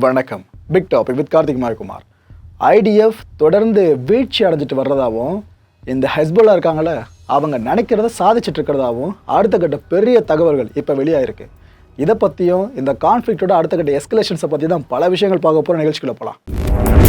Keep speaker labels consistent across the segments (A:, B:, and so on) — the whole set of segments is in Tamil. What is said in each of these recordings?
A: வணக்கம். Big topic with Karthik Mayakumar IDF தொடர்ந்து வீழ்ச்சி அடைஞ்சிட்டு வர்றதாகவும் இந்த ஹெஸ்போலா இருக்காங்களே அவங்க நினைக்கிறத சாதிச்சிட்டு இருக்கிறதாவும் அடுத்த கட்ட பெரிய தகவல்கள் இப்போ வெளியாகிருக்கு இதை பற்றியும் இந்த கான்ஃப்ளிக்டோட அடுத்த கட்ட எஸ்கலேஷன்ஸை பற்றி தான் பல விஷயங்கள் பார்க்க போகிற நிகழ்ச்சிக்குள்ளே போகலாம்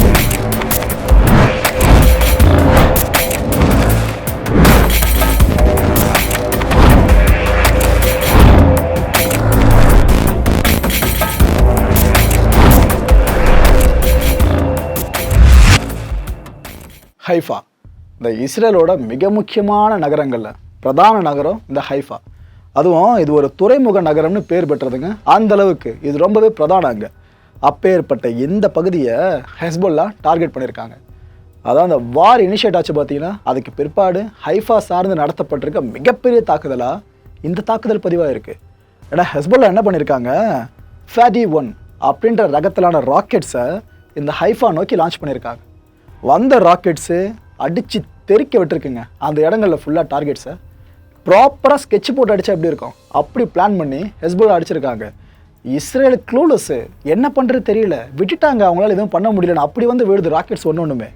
A: ஹைஃபா. இந்த இஸ்ரேலோட மிக முக்கியமான நகரங்களில் பிரதான நகரம் இந்த ஹைஃபா. அதுவும் இது ஒரு துறைமுக நகரம்னு பேர் பெற்றதுங்க. அந்த அளவுக்கு இது ரொம்பவே பிரதானம் அங்கே. அப்பேற்பட்ட இந்த பகுதியை ஹெஸ்பொல்லா டார்கெட் பண்ணியிருக்காங்க அதான் அந்த வார் இனிஷியேட் ஆச்சு பார்த்தீங்கன்னா அதுக்கு பிற்பாடு ஹைஃபா சார்ந்து நடத்தப்பட்டிருக்க மிகப்பெரிய தாக்குதலாக இந்த தாக்குதல் பதிவாக இருக்குது ஏன்னா ஹெஸ்போல்லா என்ன பண்ணியிருக்காங்க ஃபேடி ஒன் அப்படின்ற ரகத்திலான ராக்கெட்ஸை இந்த ஹைஃபா நோக்கி லான்ச் பண்ணியிருக்காங்க வந்த ராக்கெட்ஸு அடித்து தெறிக்க விட்டுருக்குங்க. அந்த இடங்களில் ஃபுல்லாக டார்கெட்ஸை ப்ராப்பராக ஸ்கெட்ச் போட்டு அடித்தா எப்படி இருக்கும்? அப்படி பிளான் பண்ணி ஹெஸ்போலா அடிச்சிருக்காங்க. இஸ்ரேல் க்ளூலஸ்ஸு என்ன பண்ணுறது தெரியல. விட்டுட்டாங்க அவங்களால எதுவும் பண்ண முடியலன்னு அப்படி வந்து விழுது ராக்கெட்ஸ் ஒன்று ஒன்றுமே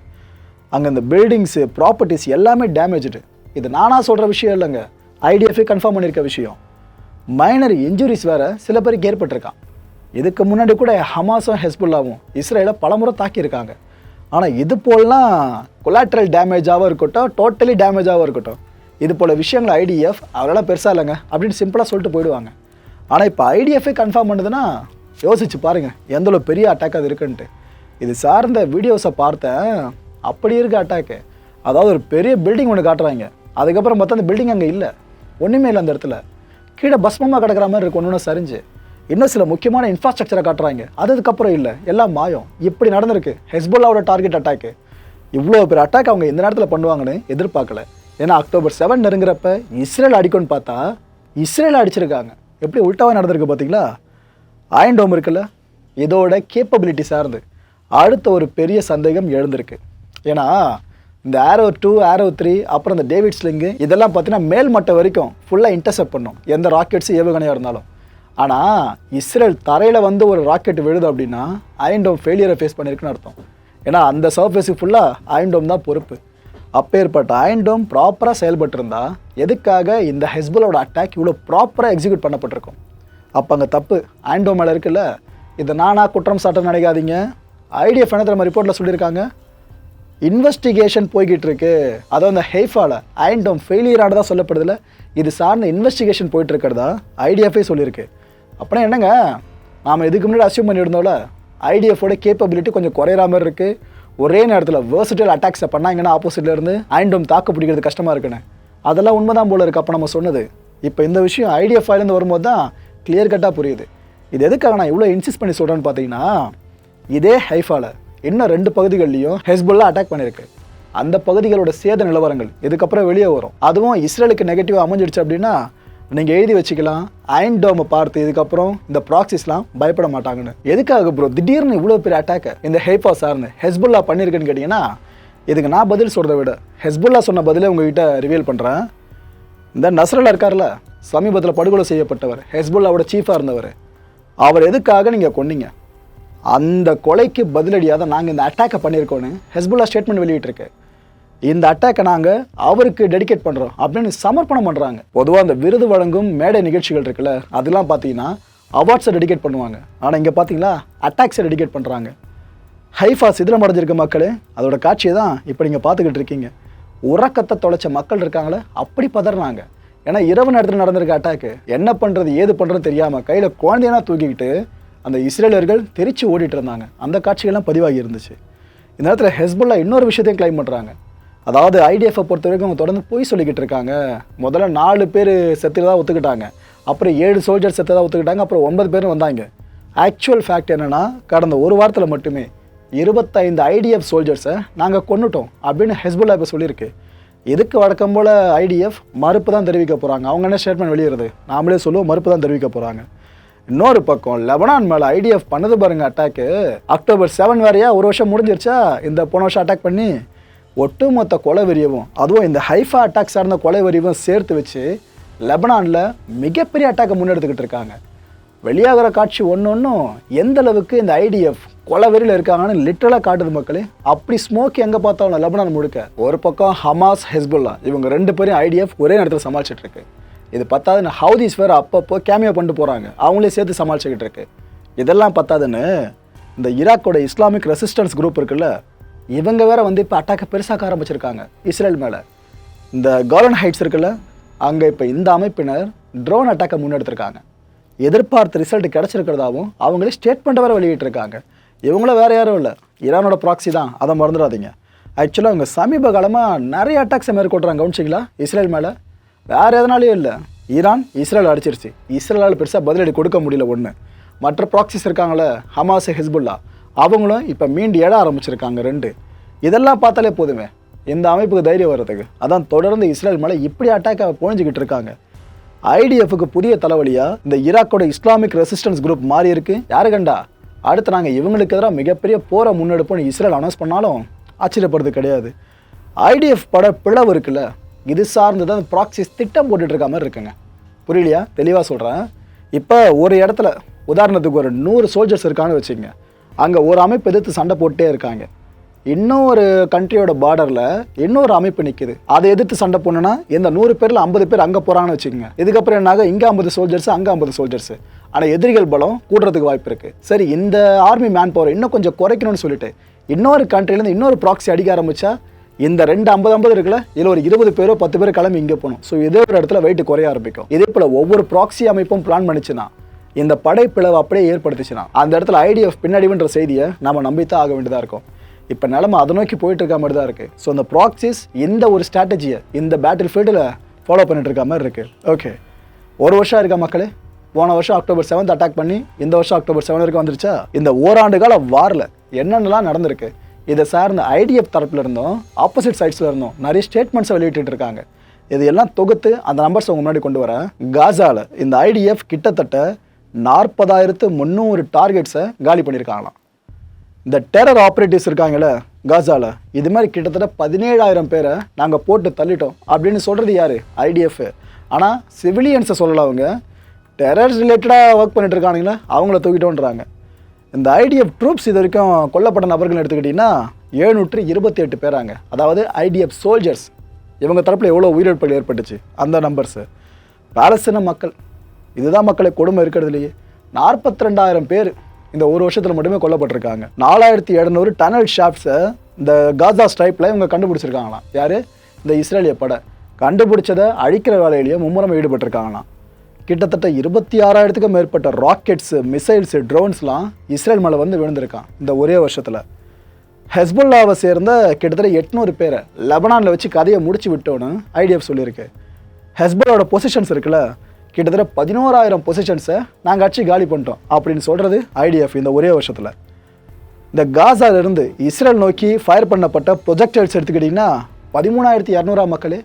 A: அங்கே இந்த பில்டிங்ஸு ப்ராப்பர்ட்டிஸ் எல்லாமே டேமேஜ்டு இது நானாக சொல்கிற விஷயம் இல்லைங்க. ஐடிஎஃபே கன்ஃபார்ம் பண்ணியிருக்க விஷயம். மைனர் இன்ஜுரிஸ் வேறு சில பேருக்கு ஏற்பட்டிருக்கான். இதுக்கு முன்னாடி கூட ஹமாஸும் ஹெஸ்புல்லாவும் இஸ்ரேலை பலமுறை தாக்கியிருக்காங்க. ஆனால் இது போலலாம் கொலாட்ரல் டேமேஜாகவும் இருக்கட்டும் டோட்டலி டேமேஜாகவும் இருக்கட்டும். இது போல் விஷயங்கள் ஐடிஎஃப் அவரெல்லாம் பெருசாக இல்லைங்க அப்படின்னு சிம்பிளாக சொல்லிட்டு போயிடுவாங்க. ஆனால் இப்போ ஐடிஎஃபே கன்ஃபார்ம் பண்ணுதுன்னா யோசிச்சு பாருங்கள் எந்தளவு பெரிய அட்டாக் அது இருக்குன்ட்டு. இது சார்ந்த வீடியோஸை பார்த்தேன் அப்படி இருக்குது அட்டாக்கு அதாவது ஒரு பெரிய பில்டிங் ஒன்று காட்டுறாங்க. அதுக்கப்புறம் பார்த்தா அந்த பில்டிங் அங்கே இல்லை. ஒன்றுமே இல்லை அந்த இடத்துல. கீழே பஸ்மமாக கிடக்கிற மாதிரி இருக்கு ஒன்று சரிஞ்சு. இன்னும் சில முக்கியமான இன்ஃப்ராஸ்ட்ரக்சரை காட்டுறாங்க. அதுக்கப்புறம் இல்லை எல்லாம் மாயம். இப்படி நடந்திருக்கு. ஹெஸ்போல்லாவோட டார்கெட் அட்டாக்கு இவ்வளோ பெரிய அட்டாக் அவங்க இந்த நேரத்தில் பண்ணுவாங்கன்னு எதிர்பார்க்கல. ஏன்னா அக்டோபர் செவன் நெருங்குறப்ப இஸ்ரேல் அடிக்கும்னு பார்த்தா இஸ்ரேல் அடிச்சிருக்காங்க. எப்படி உல்ட்டாவாக நடந்திருக்கு பார்த்தீங்களா அயன் டோம் இருக்குல்ல? இதோட கேப்பபிலிட்டி சார்ந்து. அடுத்த ஒரு பெரிய சந்தேகம் எழுந்திருக்கு. ஏன்னா இந்த ஆரோ டூ ஆரோ த்ரீ அப்புறம் இந்த டேவிட் ஸ்லிங்கு இதெல்லாம் பார்த்தீங்கன்னா மேல் மட்டம் வரைக்கும் ஃபுல்லாக இன்டர்செப்ட் பண்ணும். எந்த ராக்கெட்ஸு ஏவுகணையாக இருந்தாலும். ஆனால் இஸ்ரேல் தரையில் வந்து ஒரு ராக்கெட் விழுது அப்படின்னா அயன்டோம் ஃபெயிலியரை ஃபேஸ் பண்ணியிருக்குன்னு அர்த்தம். ஏன்னா அந்த சர்ஃபேஸுக்கு ஃபுல்லாக அயன்டோம் தான் பொறுப்பு. அப்பேற்பட்ட அயன்டோம் ப்ராப்பராக செயல்பட்டிருந்தா எதுக்காக இந்த ஹெஸ்பலோட அட்டாக் இவ்வளோ ப்ராப்பராக எக்ஸிக்யூட் பண்ணப்பட்டிருக்கும்? அப்போ அங்கே தப்பு. அயன்டோம் மேலே இருக்குல்ல இதை நானாக குற்றம் சாட்ட நினைக்காதீங்க. ஐடிஎஃப் என்ன நம்ம ரிப்போர்ட்டில் சொல்லியிருக்காங்க. இன்வெஸ்டிகேஷன் போய்கிட்டு இருக்கு அதாவது அந்த ஹெய்ஃபால அயன்டோம் ஃபெயிலியர் ஆனதாக சொல்லப்படுதுல. இது சார்ந்த இன்வெஸ்டிகேஷன் போயிட்டு இருக்கிறதா ஐடிஎஃபே சொல்லியிருக்கு. அப்படின்னா என்னங்க? நாம் இதுக்கு முன்னாடி அசியூம் பண்ணியிருந்தோம்ல? ஐடிஎஃபோட கேப்பபிலிட்டி கொஞ்சம் குறையிற மாதிரி இருக்குது ஒரே நேரத்தில் வேர்சிட்டல் அட்டாக்ஸை பண்ணாங்கன்னா ஆப்போசிட்ல இருந்து அயன்டோம் தாக்கு பிடிக்கிறது கஷ்டமாக இருக்குன்னு. அதெல்லாம் உண்மைதான் போல இருக்கு அப்போ நம்ம சொன்னது. இப்போ இந்த விஷயம் ஐடிஎஃப் வரும்போது தான் கிளியர் கட்டாக புரியுது. இது எதுக்காக நான் இவ்வளோ இன்சிஸ்ட் பண்ணி சொல்கிறேன்னு பார்த்தீங்கன்னா இதே ஹைஃபாவில் இன்னும் ரெண்டு பகுதிகள்லையும் ஹெஸ்புல்லா அட்டாக் பண்ணியிருக்கு அந்த பகுதிகளோட சேத நிலவரங்கள் இதுக்கப்புறம் வெளியே வரும். அதுவும் இஸ்ரேலுக்கு நெகட்டிவாக அமைஞ்சிடுச்சு அப்படின்னா நீங்கள் எழுதி வச்சுக்கலாம் அயன் டோமை பார்த்து இதுக்கப்புறம் இந்த ப்ராக்சிஸ்லாம் பயப்பட மாட்டாங்கன்னு. எதுக்காக ப்ரோ திடீர்னு இவ்வளோ பெரிய அட்டாக்கு இந்த ஹெய்பா சார்னு ஹெஸ்புல்லா பண்ணியிருக்குன்னு கேட்டிங்கன்னா இதுக்கு நான் பதில் சொல்கிறத விட ஹெஸ்புல்லா சொன்ன பதிலே உங்ககிட்ட ரிவீல் பண்ணுறேன் இந்த நஸ்ரல்லா இருக்கார்ல சமீபத்தில் படுகொலை செய்யப்பட்டவர் ஹெஸ்புல்லாவோட சீஃபாக இருந்தவர். அவர் எதுக்காக நீங்கள் கொன்னீங்க? அந்த கொலைக்கு பதிலடியாக தான் நாங்கள் இந்த அட்டாக்கை பண்ணியிருக்கோன்னு ஹெஸ்புல்லா ஸ்டேட்மெண்ட் வெளியிட்டிருக்கு. இந்த அட்டாக்கை நாங்கள் அவருக்கு டெடிகேட் பண்ணுறோம் அப்படின்னு சமர்ப்பணம் பண்ணுறாங்க பொதுவாக அந்த விருது வழங்கும் மேடை நிகழ்ச்சிகள் இருக்குல்ல அதெல்லாம் பார்த்தீங்கன்னா அவார்ட்ஸை டெடிகேட் பண்ணுவாங்க. ஆனால் இங்கே பார்த்தீங்களா அட்டாக்ஸை டெடிகேட் பண்ணுறாங்க ஹைஃபா சிதிலம் அடைஞ்சிருக்க மக்களே அதோட காட்சியை தான் இப்போ நீங்கள் பார்த்துக்கிட்டு இருக்கீங்க. உறக்கத்தை தொலைச்ச மக்கள் இருக்காங்களே அப்படி பதறாங்க. ஏன்னா இரவு நேரத்தில் நடந்திருக்க அட்டாக்கு என்ன பண்ணுறது ஏது பண்ணுறது தெரியாமல் கையில் குழந்தையனா தூக்கிக்கிட்டு அந்த இஸ்ரேலர்கள் தெரிச்சு ஓடிட்டு இருந்தாங்க. அந்த காட்சிகள்லாம் பதிவாகி இருந்துச்சு. இந்த நேரத்தில் ஹெஸ்புல்லா இன்னொரு விஷயத்தையும் கிளைம் பண்ணுறாங்க அதாவது ஐடிஎஃப்பை பொறுத்த வரைக்கும் அவங்க தொடர்ந்து பொய் சொல்லிக்கிட்டு இருக்காங்க. முதல்ல நாலு பேர் செத்துதான் ஒத்துக்கிட்டாங்க. அப்புறம் ஏழு சோல்ஜர் செத்துதான் ஒத்துக்கிட்டாங்க. அப்புறம் ஒன்பது பேரும் வந்தாங்க. ஆக்சுவல் ஃபேக்ட் என்னென்னா கடந்த ஒரு வாரத்தில் மட்டுமே இருபத்தைந்து ஐடிஎஃப் சோல்ஜர்ஸை நாங்கள் கொண்டுட்டோம் அப்படின்னு ஹெஸ்புல்லா இப்போ சொல்லியிருக்கு. எதுக்கு வழக்கம் போல் ஐடிஎஃப் மறுப்பு தான் தெரிவிக்க போகிறாங்க அவங்க என்ன ஸ்டேட்மெண்ட் வெளியிடுறது? நாமளே சொல்லுவோம் மறுப்பு தான் தெரிவிக்க போகிறாங்க இன்னொரு பக்கம் லெபனான் மேலே ஐடிஎஃப் பண்ணது பாருங்க அட்டாக்கு அக்டோபர் செவன் வரையா ஒரு வருஷம் முடிஞ்சிருச்சா? இந்த போன வருஷம் அட்டாக் பண்ணி ஒட்டுமொத்த கொலை வெறியவும் அதுவும் இந்த ஹைஃபா அட்டாக் சார்ந்த கொலை வெறியவும் சேர்த்து வச்சு லெபனானில் மிகப்பெரிய அட்டாக்கை முன்னெடுத்துக்கிட்டு இருக்காங்க. வெளியாகிற காட்சி ஒன்று ஒன்றும் எந்த அளவுக்கு இந்த ஐடிஎஃப் கொலவெறியில் இருக்காங்கன்னு லிட்டரலாக காட்டுது மக்களே. அப்படி ஸ்மோக் எங்கே பார்த்தாலும் லெபனான் முழுக்க. ஒரு பக்கம் ஹமாஸ் ஹெஸ்புல்லா இவங்க ரெண்டு பேரும் ஐடிஎஃப் ஒரே நேரத்தில் சமாளிச்சுட்டு இருக்கு. இது பத்தாதுன்னு ஹவுதீஸ் வேறு அப்பப்போ கேமியோ பண்ணிட்டு போகிறாங்க அவங்களே சேர்த்து சமாளிச்சுக்கிட்டு இருக்கு. இதெல்லாம் பத்தாதுன்னு இந்த ஈராக்கோட இஸ்லாமிக் ரெசிஸ்டன்ஸ் குரூப் இருக்குல்ல இவங்க வேற வந்து இப்போ அட்டாக்கை பெருசாக்க ஆரம்பிச்சிருக்காங்க. இஸ்ரேல் மேலே. இந்த கோலன் ஹைட்ஸ் இருக்குல்ல அங்கே இப்போ இந்த அமைப்பினர் ட்ரோன் அட்டாக்கை முன்னெடுத்திருக்காங்க. எதிர்பார்த்த ரிசல்ட் கிடச்சிருக்கிறதாவும் அவங்களே ஸ்டேட்மெண்ட்டை வேறு வெளியிட்டிருக்காங்க. இவங்களும் வேறு யாரும் இல்லை. ஈரானோட ப்ராக்ஸி தான். அதை மறந்துடாதீங்க. ஆக்சுவலாக அவங்க சமீப காலமாக நிறைய அட்டாக்ஸை மேற்கொள்கிறாங்க கவனிச்சிங்களா? இஸ்ரேல் மேலே. வேறு எதனாலையும் இல்லை. ஈரான் இஸ்ரேல் அடிச்சிருச்சு. இஸ்ரேலால் பெருசாக பதிலடி கொடுக்க முடியல ஒன்று மற்ற ப்ராக்சிஸ் இருக்காங்களே ஹமாஸ் ஹிஸ்புல்லா. அவங்களும் இப்போ மீண்டு எழ ஆரம்பிச்சிருக்காங்க ரெண்டு. இதெல்லாம் பார்த்தாலே போதுமே. இந்த அமைப்புக்கு தைரியம் வர்றதுக்கு. அதான் தொடர்ந்து இஸ்ரேல் மேலே இப்படி அட்டாக்கை பொழிஞ்சிக்கிட்டு இருக்காங்க. ஐடிஎஃப்க்கு புதிய தலைவலியாக இந்த ஈராக்கோட இஸ்லாமிக் ரெசிஸ்டன்ஸ் குரூப் மாறி இருக்கு. யாரு கண்டா? அடுத்து நாங்கள் இவங்களுக்கு எதிராக மிகப்பெரிய போரை முன்னெடுப்போம்னு இஸ்ரேல் அனௌன்ஸ் பண்ணாலும் ஆச்சரியப்படுறது கிடையாது. ஐடிஎஃப் பட பிளவு இருக்குல்ல? இது சார்ந்து தான் ப்ராக்சிஸ் திட்டம் போட்டுட்டு இருக்க மாதிரி இருக்குங்க. புரியலையா? தெளிவாக சொல்கிறேன் இப்போ ஒரு இடத்துல உதாரணத்துக்கு ஒரு நூறு சோல்ஜர்ஸ் இருக்கான்னு வச்சுக்கோங்க. அங்கே ஒரு அமைப்பு எதிர்த்து சண்டை போட்டே இருக்காங்க. இன்னொரு கண்ட்ரியோட பார்டரில் இன்னொரு அமைப்பு நிற்குது அதை எதிர்த்து சண்டை போனோன்னா இந்த நூறு பேரில் ஐம்பது பேர் அங்கே போகிறாங்கன்னு வச்சுக்கோங்க. இதுக்கப்புறம் என்னாக இங்கே ஐம்பது சோல்ஜர்ஸ் அங்கே ஐம்பது சோல்ஜர்ஸ் ஆனால் எதிரிகள் பலம் கூடுறதுக்கு வாய்ப்பு இருக்குது சரி இந்த ஆர்மி மேன் பவர் இன்னும் கொஞ்சம் குறைக்கணும்னு சொல்லிட்டு இன்னொரு கண்ட்ரிலேருந்து இன்னொரு ப்ராக்ஸி அடிக்க ஆரம்பித்தா இந்த ரெண்டு ஐம்பது ஐம்பது இருக்குல்ல இதில் ஒரு இருபது பேரோ பத்து பேர் கிளம்பி இங்கே போகணும். ஸோ இதே ஒரு இடத்துல வெயிட் குறைய ஆரம்பிக்கும். இதே போல் ஒவ்வொரு ப்ராக்ஸி அமைப்பும் பிளான் பண்ணிச்சுன்னா இந்த படைப்பிளவு அப்படியே ஏற்படுத்துச்சுன்னா அந்த இடத்துல ஐடிஎஃப் பின்னடைவுன்ற செய்தியை நம்ம நம்பித்தான் ஆக வேண்டியதாக இருக்கும். இப்போ நிலமை அதை நோக்கி போயிட்டு இருக்க மாதிரி தான் இருக்குது ஸோ இந்த ப்ராக்சிஸ் இந்த ஒரு ஸ்ட்ராட்டஜியை இந்த பேட்டில் ஃபீல்டில் ஃபாலோ பண்ணிட்டு இருக்க மாதிரி இருக்குது ஓகே ஒரு வருஷம் இருக்கா மக்களே? போன வருஷம் அக்டோபர் செவன்த் அட்டாக் பண்ணி இந்த வருஷம் அக்டோபர் செவன் வரைக்கும் வந்துருச்சா? இந்த ஓராண்டு கால வாரில் என்னென்னலாம் நடந்திருக்கு? இதை சார்ந்த ஐடிஎஃப் தரப்பில் இருந்தும் ஆப்போசிட் சைட்ஸில் இருந்தும் நிறைய ஸ்டேட்மெண்ட்ஸை வெளியிட்டு இருக்காங்க. இது எல்லாம் தொகுத்து அந்த நம்பர்ஸ் உங்க முன்னாடி கொண்டு வரேன். காசாவில் இந்த ஐடிஎஃப் கிட்டத்தட்ட நாற்பதாயிரத்து முந்நூறு டார்கெட்ஸை காலி பண்ணியிருக்காங்களாம். இந்த டெரர் ஆப்ரேட்டிவ்ஸ் இருக்காங்கல்ல காசால இது மாதிரி கிட்டத்தட்ட பதினேழாயிரம் பேரை நாங்கள் போட்டு தள்ளிட்டோம். அப்படின்னு சொல்கிறது யார்? ஐடிஎஃப் ஆனால் சிவிலியன்ஸை சொல்லல அவங்க. டெரர் ரிலேட்டடாக ஒர்க் பண்ணிட்டு இருக்கானுங்களே அவங்கள தூக்கிட்டோன்றாங்க. இந்த ஐடிஎஃப் ட்ரூப்ஸ் இது வரைக்கும் கொல்லப்பட்ட நபர்கள் எடுத்துக்கிட்டிங்கன்னா எழுநூற்று இருபத்தி எட்டு பேராங்க. அதாவது ஐடிஎஃப் சோல்ஜர்ஸ் இவங்க தரப்பில் எவ்வளோ உயிரிழப்புகள் ஏற்பட்டுச்சு? அந்த நம்பர்ஸு பாலஸ்தீன மக்கள். இதுதான் மக்களை கொடுமை இருக்கிறதுலையே. நாற்பத்தி ரெண்டாயிரம் பேர் இந்த ஒரு வருஷத்தில் மட்டுமே கொல்லப்பட்டிருக்காங்க. நாலாயிரத்தி எழுநூறு டனல் ஷாப்ஸை இந்த காசா ஸ்ட்ரைப்பில் இவங்க கண்டுபிடிச்சிருக்காங்களாம். யார்? இந்த இஸ்ரேலிய படை. கண்டுபிடிச்சதை அழிக்கிற வேலையிலேயே மும்முரம் ஈடுபட்டிருக்காங்களாம். கிட்டத்தட்ட இருபத்தி ஆறாயிரத்துக்கும் மேற்பட்ட ராக்கெட்ஸு மிசைல்ஸு ட்ரோன்ஸ்லாம் இஸ்ரேல் மேலே வந்து விழுந்திருக்கான் இந்த ஒரே வருஷத்தில். ஹெஸ்புல்லாவை சேர்ந்த கிட்டத்தட்ட எட்நூறு பேரை லெபனானில் வச்சு கதையை முடிச்சு விட்டோன்னு ஐடிஎஃப் சொல்லியிருக்கு. ஹெஸ்புல்லாவோட பொசிஷன்ஸ் இருக்குல்ல கிட்டத்தட்ட பதினோராயிரம் பொசிஷன்ஸை நாங்கள் அடிச்சு காலி பண்ணிட்டோம். அப்படின்னு சொல்கிறது ஐடிஎஃப் இந்த ஒரே வருஷத்தில். இந்த காசாலிருந்து இஸ்ரேல் நோக்கி ஃபயர் பண்ணப்பட்ட ப்ரொஜெக்டைல்ஸ் எடுத்துக்கிட்டிங்கன்னா பதிமூணாயிரத்தி இரநூறா மக்களே.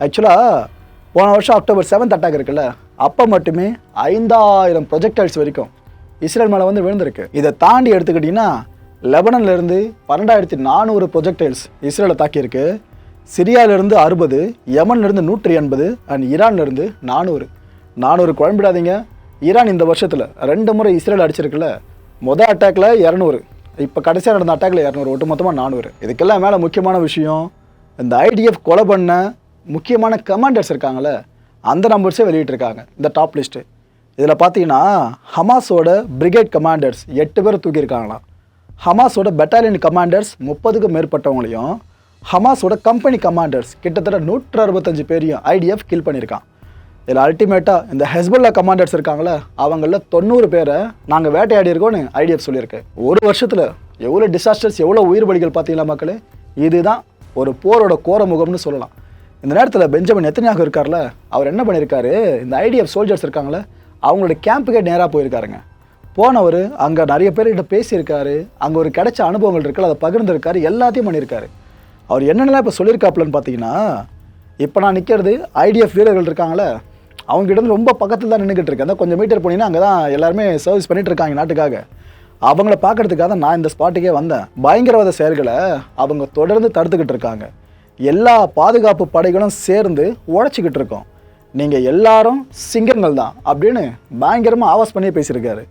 A: ஆக்சுவலாக போன வருஷம் அக்டோபர் செவன்த் அட்டாக் இருக்குல்ல அப்போ மட்டுமே ஐந்தாயிரம் ப்ரொஜெக்டைல்ஸ் வரைக்கும் இஸ்ரேல் மேலே வந்து விழுந்திருக்கு. இதை தாண்டி எடுத்துக்கிட்டிங்கன்னா லெபனன்ல இருந்து பன்னெண்டாயிரத்தி நானூறு ப்ரொஜெக்டைல்ஸ் இஸ்ரேலை தாக்கியிருக்கு. சிரியாவிலேருந்து அறுபது யமன்லேருந்து நூற்றி எண்பது அண்ட் ஈரான்லேருந்து நானூறு. நானூறு குழம்பிடாதீங்க. ஈரான் இந்த வருஷத்தில் ரெண்டு முறை இஸ்ரேல் அடிச்சிருக்குல்ல மொதல் அட்டாக்ல இரநூறு. இப்போ கடைசியாக நடந்த அட்டாக்ல இரநூறு ஒட்டு மொத்தமாக நானூறு. இதுக்கெல்லாம் மேலே முக்கியமான விஷயம் இந்த ஐடிஎஃப் கொலை பண்ண முக்கியமான கமாண்டர்ஸ் இருக்காங்களே அந்த நம்பர்ஸே வெளியிட்டிருக்காங்க இந்த டாப் லிஸ்ட்டு இதில் பார்த்தீங்கன்னா ஹமாஸோட பிரிகேட் கமாண்டர்ஸ் எட்டு பேர் தூக்கியிருக்காங்களாம். ஹமாஸோட பெட்டாலியன் கமாண்டர்ஸ் முப்பதுக்கும் மேற்பட்டவங்களையும் ஹமாஸோட கம்பெனி கமாண்டர்ஸ் கிட்டத்தட்ட நூற்று அறுபத்தஞ்சு பேரையும் ஐடிஎஃப் கில் பண்ணியிருக்கான். இதில் அல்டிமேட்டாக இந்த ஹெஸ்புல்லா கமாண்டர்ஸ் இருக்காங்களே அவங்களில் தொண்ணூறு பேரை நாங்கள் வேட்டையாடி இருக்கோம்னு ஐடிஎஃப் சொல்லியிருக்கு. ஒரு வருஷத்தில் எவ்வளோ டிசாஸ்டர்ஸ் எவ்வளோ உயிர் பலிகள் பார்த்தீங்களா மக்களே? இதுதான் ஒரு போரோட கோர முகம்னு சொல்லலாம். இந்த நேரத்தில் பெஞ்சமின் எத்தனையாக இருக்கார்ல அவர் என்ன பண்ணியிருக்காரு? இந்த ஐடிஎஃப் சோல்ஜர்ஸ் இருக்காங்களே அவங்களோட கேம்புக்கே நேராக போயிருக்காருங்க. போனவர் அங்கே நிறைய பேர்கிட்ட பேசியிருக்காரு அங்கே ஒரு கிடைச்ச அனுபவங்கள் இருக்குல்ல அதை பகிர்ந்துருக்காரு எல்லாத்தையும் பண்ணியிருக்காரு. அவர் என்னென்னலாம் இப்போ சொல்லியிருக்காப்புலன்னு பார்த்தீங்கன்னா இப்போ நான் நிற்கிறது ஐடிஎஃப் வீரர்கள் இருக்காங்களே அவங்க கிட்ட ரொம்ப பக்கத்தில் தான் நின்றுக்கிட்டு இருக்கேன் அதான் கொஞ்சம் மீட்டர் போனீங்கன்னா அங்கே தான் எல்லாருமே சர்வீஸ் பண்ணிட்டு இருக்காங்க நாட்டுக்காக. அவங்கள பார்க்கறதுக்காக தான் நான் இந்த ஸ்பாட்டுக்கே வந்தேன். பயங்கரவாத செயல்களை அவங்க தொடர்ந்து தடுத்துக்கிட்டு இருக்காங்க. எல்லா பாதுகாப்பு படைகளும் சேர்ந்து உழைச்சிக்கிட்டு இருக்கோம். நீங்கள் எல்லாரும் சிங்கங்கள் தான் அப்படின்னு பயங்கரமாக ஆவாஸ் பண்ணி பேசியிருக்காரு.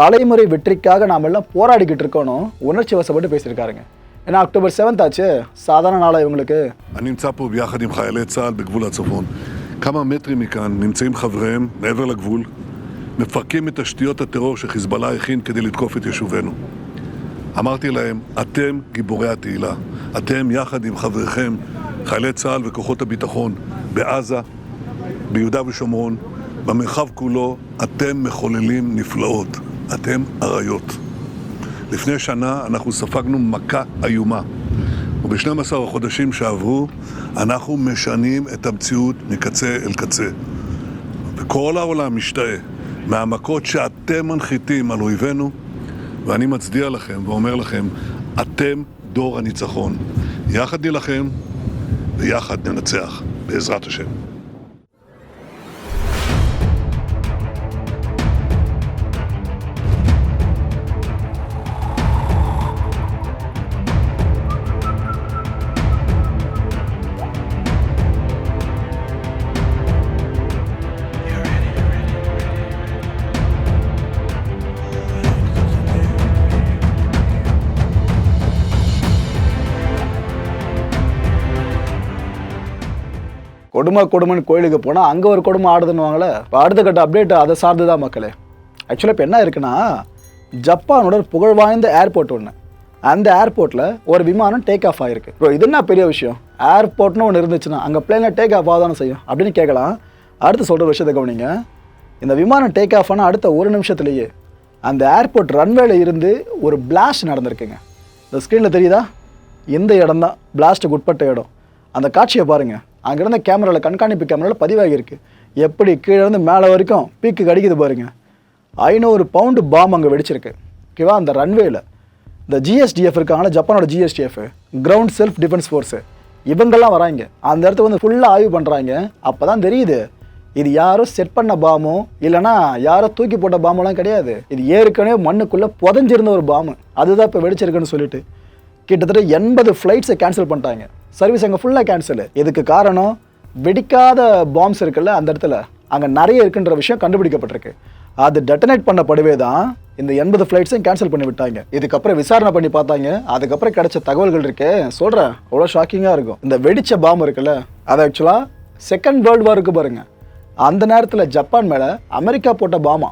A: தலைமுறை வெற்றிக்காக நாம் எல்லாம் போராடிக்கிட்டு இருக்கணும் உணர்ச்சி வசப்பட்டு பேசியிருக்காருங்க. ஏன்னா அக்டோபர் செவன்த் ஆச்சு. சாதாரண நாளாக இவங்களுக்கு
B: אני נמצא פה ביחד עם חיילי צה"ל בגבול הצפון. כמה מטרים מכאן נמצאים חבריהם מעבר לגבול, מפרקים את תשתיות הטרור שחיזבאללה הכין כדי לתקוף את יישובינו. אמרתי להם, אתם גיבורי התהילה. אתם יחד עם חבריכם, חיילי צה"ל וכוחות הביטחון, בעזה, ביהודה ושומרון, במרחב כולו, אתם מחוללים נפלאות. אתם אריות. לפני שנה אנחנו ספגנו מכה איומה. וב-12 החודשים שעברו אנחנו משנים את המציאות מקצה אל קצה. וכל העולם משתאה מהמכות שאתם מנחיתים על אויבינו, ואני מצדיע לכם ואומר לכם, אתם דור הניצחון. יחד נילחם ויחד ננצח, בעזרת השם.
A: கொடுமை கொடுமைன்னு கோயிலுக்கு போனால் அங்கே ஒரு கொடுமை ஆடுதுன்னுவாங்களே. இப்போ அடுத்த கட்ட அப்டேட் அதை சார்ந்து தான் மக்களே. ஆக்சுவலாக இப்போ என்ன இருக்குன்னா ஜப்பானோட ஒரு புகழ் வாய்ந்த ஏர்போர்ட் ஒன்று அந்த ஏர்போர்ட்டில் ஒரு விமானம் டேக் ஆஃப் ஆகிருக்கு ப்ரோ இது என்ன பெரிய விஷயம்? ஏர்போர்ட்னு ஒன்று இருந்துச்சுன்னா அங்கே பிளேனில் டேக் ஆஃப் ஆகாதானே செய்யும்? அப்படின்னு கேட்கலாம் அடுத்து சொல்கிற விஷயத்தை கவனிங்க. இந்த விமானம் டேக் ஆஃப் ஆனால் அடுத்த ஒரு நிமிஷத்துலேயே அந்த ஏர்போர்ட் ரன்வேல இருந்து ஒரு பிளாஸ்ட் நடந்திருக்குங்க. இந்த ஸ்க்ரீனில் தெரியுதா? இந்த இடம் தான் பிளாஸ்ட்டுக்கு உட்பட்ட இடம். அந்த காட்சியை பாருங்கள் அங்கேருந்த கேமராவில் கண்காணிப்பு கேமராவில் பதிவாகியிருக்கு. எப்படி கீழே இருந்து மேலே வரைக்கும் பீக்கு அடிக்குது பாருங்கள் ஐநூறு பவுண்டு பாம் அங்கே வெடிச்சிருக்கு. ஓகேவா? அந்த ரன்வேயில் இந்த ஜிஎஸ்டிஎஃப் இருக்காங்களா ஜப்பானோட GSDF ground self defence force இவங்கெல்லாம் வராங்க. அந்த இடத்துக்கு வந்து ஃபுல்லாக ஆய்வு பண்ணுறாங்க அப்போ தான் தெரியுது. இது யாரோ செட் பண்ண பாமோ இல்லைனா யாரோ தூக்கி போட்ட பாமெல்லாம் கிடையாது. இது ஏற்கனவே மண்ணுக்குள்ளே புதஞ்சிருந்த ஒரு பாமு. அதுதான் இப்போ வெடிச்சிருக்குன்னு சொல்லிட்டு. கிட்டத்தட்ட எண்பது ஃப்ளைட்ஸை கேன்சல் பண்ணிட்டாங்க. சர்வீஸ் அங்கே ஃபுல்லாக கேன்சல் இதுக்கு காரணம்? வெடிக்காத பாம்ஸ் இருக்குல்ல அந்த இடத்துல. அங்கே நிறைய இருக்குன்ற விஷயம் கண்டுபிடிக்கப்பட்டிருக்கு. அது டெட்டனேட் பண்ணப்படவே தான் இந்த எண்பது ஃப்ளைட்ஸையும் கேன்சல் பண்ணி விட்டாங்க. இதுக்கப்புறம் விசாரணை பண்ணி பார்த்தாங்க. அதுக்கப்புறம் கிடைச்ச தகவல்கள் இருக்கே. சொல்கிறேன் அவ்வளோ ஷாக்கிங்காக இருக்கும். இந்த வெடிச்ச பாம்பு இருக்குல்ல அது ஆக்சுவலாக செகண்ட் வேர்ல்டு வாருக்கு பாருங்க. அந்த நேரத்தில் ஜப்பான் மேலே அமெரிக்கா போட்ட பாமா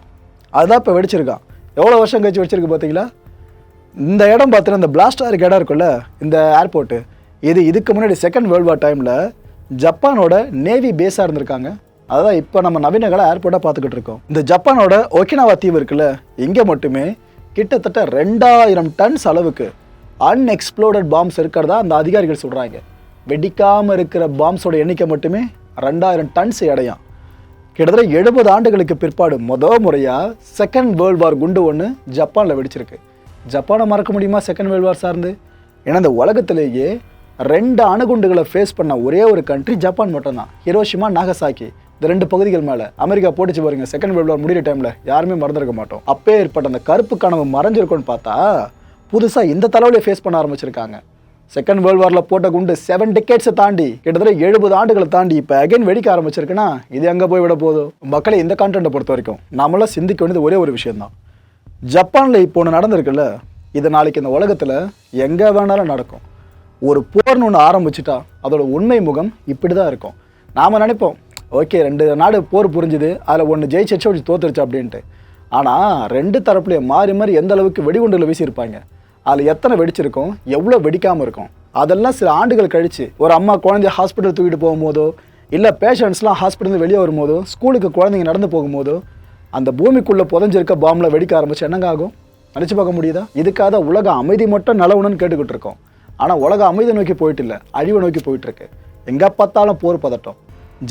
A: அதுதான் இப்போ வெடிச்சிருக்கான். எவ்வளோ வருஷம் கழிச்சு வெடிச்சிருக்கு பார்த்தீங்களா இந்த இடம் பார்த்தீங்கன்னா இந்த பிளாஸ்டாக ஆகிற இடம் இருக்குல்ல இந்த ஏர்போர்ட்டு இது இதுக்கு முன்னாடி செகண்ட் வேர்ல்டு வார் டைமில் ஜப்பானோட நேவி பேஸாக இருந்திருக்காங்க. அதான் இப்போ நம்ம நவீன கால ஏர்போர்ட்டாக பார்த்துக்கிட்டு இருக்கோம். இந்த ஜப்பானோட ஒக்கினாவா தீவு இருக்குல்ல இங்கே மட்டுமே கிட்டத்தட்ட ரெண்டாயிரம் டன்ஸ் அளவுக்கு அன்எக்ஸ்ப்ளோர்டட் பாம்ஸ் இருக்கிறதா அந்த அதிகாரிகள் சொல்கிறாங்க வெடிக்காமல் இருக்கிற பாம்ஸோட எண்ணிக்கை மட்டுமே ரெண்டாயிரம் டன்ஸ் எடையாம் கிட்டத்தட்ட எழுபது ஆண்டுகளுக்கு பிற்பாடு முத முறையாக செகண்ட் வேர்ல்டு வார் குண்டு ஒன்று ஜப்பானில் வெடிச்சிருக்கு. ஜப்பானை மறக்க முடியுமா செகண்ட் வேர்ல்டு வார் சார்ந்து? ஏன்னா இந்த உலகத்திலேயே ரெண்டு அணுகுண்டுகளை ஃபேஸ் பண்ண ஒரே ஒரு கண்ட்ரி ஜப்பான் மட்டும்தான். ஹிரோஷிமா நாகசாக்கி இந்த ரெண்டு பகுதிகள் மேலே. அமெரிக்கா போட்டுச்சு பாருங்க செகண்ட் வேர்ல்டு வார் முடிகிற டைமில் யாருமே மறந்துருக்க மாட்டோம். அப்பே ஏற்பட்ட அந்த கருப்பு கனவு மறைஞ்சிருக்கும்னு பார்த்தா புதுசாக இந்த தலைவலியை ஃபேஸ் பண்ண ஆரம்பிச்சிருக்காங்க. செகண்ட் வேர்ல்டு வாரில் போட்ட குண்டு செவன் டிக்கெட்ஸை தாண்டி கிட்டத்தட்ட எழுபது ஆண்டுகளை தாண்டி இப்போ அகைன் வெடிக்க ஆரம்பிச்சிருக்குன்னா இது எங்கே போய் விட போதும் மக்களை இந்த கான்டென்ட்டை பொறுத்த வரைக்கும் நம்மளாம் சிந்திக்க வேண்டியது ஒரே ஒரு விஷயம்தான். ஜப்பானில் இப்போ ஒன்று நடந்திருக்குல்ல இது நாளைக்கு இந்த உலகத்தில் எங்கே வேணாலும் நடக்கும். ஒரு போர்னு ஒன்று ஆரம்பிச்சிட்டா அதோட உண்மை முகம் இப்படி தான் இருக்கும். நாம் நினைப்போம் ஓகே ரெண்டு நாடு போர் புரிஞ்சுது அதில் ஒன்று ஜெயிச்சிருச்சு ஒன்று தோத்துருச்சு அப்படின்ட்டு. ஆனால் ரெண்டு தரப்புலையும் மாறி மாறி எந்த அளவுக்கு வெடிகுண்டுகள் வீசியிருப்பாங்க அதில் எத்தனை வெடிச்சிருக்கும் எவ்வளோ வெடிக்காமல் இருக்கும் அதெல்லாம் சில ஆண்டுகள் கழித்து ஒரு அம்மா குழந்தைய ஹாஸ்பிட்டல் தூக்கிட்டு போகும்போதோ இல்லை பேஷண்ட்ஸ்லாம் ஹாஸ்பிட்டல் வெளியே வரும்போதோ ஸ்கூலுக்கு குழந்தைங்க நடந்து போகும்போதோ அந்த பூமிக்குள்ளே புதஞ்சிருக்க பாம்பில் வெடிக்க ஆரம்பிச்சு என்னங்க ஆகும்? நினச்சி பார்க்க முடியுதா? இதுக்காக உலக அமைதி மட்டும் நிலவணும்னு கேட்டுக்கிட்டு இருக்கோம். ஆனால் உலக அமைதி நோக்கி போயிட்டு இல்லை அழிவை நோக்கி போயிட்டுருக்கு. எங்கே பார்த்தாலும் போர் பதட்டம்.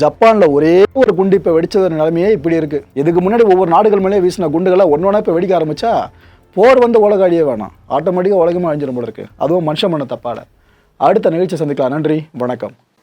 A: ஜப்பானில் ஒரே ஒரு குண்டு இப்போ வெடிச்ச நிலைமையே இப்படி இருக்குது இதுக்கு முன்னாடி ஒவ்வொரு நாடுகள் மேலே வீசின குண்டுகளை ஒன்று ஒன்றா இப்போ வெடிக்க ஆரம்பிச்சா போர் வந்து உலக அழிய வேணாம். ஆட்டோமேட்டிக்காக உலகமாக அழிஞ்சிடும் போல இருக்குது அதுவும் மனுஷன் பண்ண தப்பால. அடுத்த நிகழ்ச்சி சந்திக்கலாம். நன்றி. வணக்கம்.